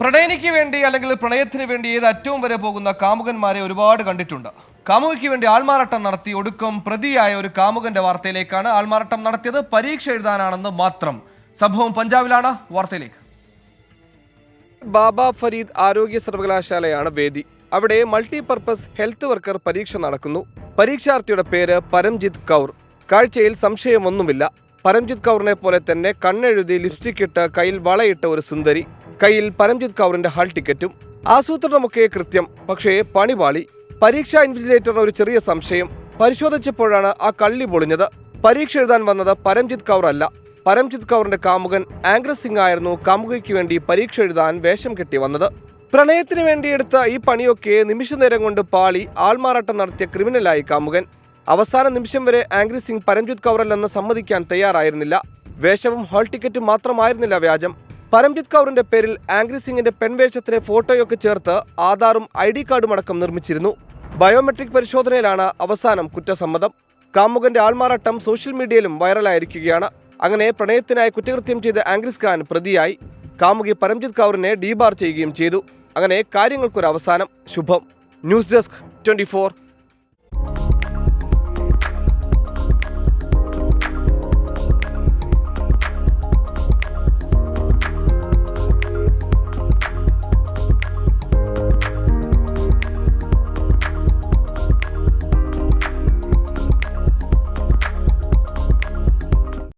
പ്രണയിനിക്ക് വേണ്ടി അല്ലെങ്കിൽ പ്രണയത്തിന് വേണ്ടി ഏത് അറ്റവും വരെ പോകുന്ന കാമുകന്മാരെ ഒരുപാട് കണ്ടിട്ടുണ്ട്. കാമുകിക്ക് വേണ്ടി ആൾമാറാട്ടം നടത്തി ഒടുക്കം പ്രതിയായ ഒരു കാമുകന്റെ വാർത്തയിലേക്കാണ് ആൾമാറാട്ടം നടത്തിയത്. പരീക്ഷ എഴുതാനാണെന്ന് മാത്രം. സംഭവം പഞ്ചാബിലാണ്. വാർത്തയിലേക്ക്. ബാബ ഫരീദ് ആരോഗ്യ സർവകലാശാലയാണ് വേദി. അവിടെ മൾട്ടി മൾട്ടിപർപ്പസ് ഹെൽത്ത് വർക്കർ പരീക്ഷ നടക്കുന്നു. പരീക്ഷാർത്ഥിയുടെ പേര് പരംജിത് കൗർ. കാഴ്ചയിൽ സംശയമൊന്നുമില്ല. പരംജിത് കൗറിനെ പോലെ തന്നെ കണ്ണെഴുതി ലിപ്സ്റ്റിക് ഇട്ട് കയ്യിൽ വളയിട്ട ഒരു സുന്ദരി. കയ്യിൽ പരംജിത് കൗറിന്റെ ഹാൾ ടിക്കറ്റും ആസൂത്രണമൊക്കെ കൃത്യം. പക്ഷേ പണിപാളി പരീക്ഷാ ഇൻവിജിലേറ്ററിന് ഒരു ചെറിയ സംശയം. പരിശോധിച്ചപ്പോഴാണ് ആ കള്ളി പൊളിഞ്ഞത്. പരീക്ഷ എഴുതാൻ വന്നത് പരംജിത് കൗർ അല്ല പരംജിത് കൗറിന്റെ കാമുകൻ ആംഗ്രസ് സിംഗ് ആയിരുന്നു കാമുകയ്ക്ക് വേണ്ടി പരീക്ഷ എഴുതാൻ വേഷം കെട്ടി വന്നത്. പ്രണയത്തിന് വേണ്ടി എടുത്ത ഈ പണിയൊക്കെ നിമിഷ നേരം കൊണ്ട് പാളി ആൾമാറാട്ടം നടത്തിയ ക്രിമിനലായി കാമുകൻ. അവസാന നിമിഷം വരെ ആംഗ്രി സിംഗ് പരംജിത് കൗറല്ലെന്ന് സമ്മതിക്കാൻ തയ്യാറായിരുന്നില്ല. വേഷവും ഹാൾ ടിക്കറ്റും മാത്രമായിരുന്നില്ല വ്യാജം. പരംജിത്ത് കൗറിന്റെ പേരിൽ ആംഗ്രി സിംഗിന്റെ പെൺവേഷത്തിലെ ഫോട്ടോയൊക്കെ ചേർത്ത് ആധാറും ഐ ഡി കാർഡും അടക്കം നിർമ്മിച്ചിരുന്നു. ബയോമെട്രിക് പരിശോധനയിലാണ് അവസാനം കുറ്റസമ്മതം. കാമുകന്റെ ആൾമാറാട്ടം സോഷ്യൽ മീഡിയയിലും വൈറലായിരിക്കുകയാണ്. അങ്ങനെ പ്രണയത്തിനായി കുറ്റകൃത്യം ചെയ്ത ആംഗ്രിസ് ഖാൻ പ്രതിയായി. കാമുകി പരംജിത് കൗറിനെ ഡീബാർ ചെയ്യുകയും ചെയ്തു. അങ്ങനെ കാര്യങ്ങൾക്കൊരു അവസാനം ശുഭം. News desk twenty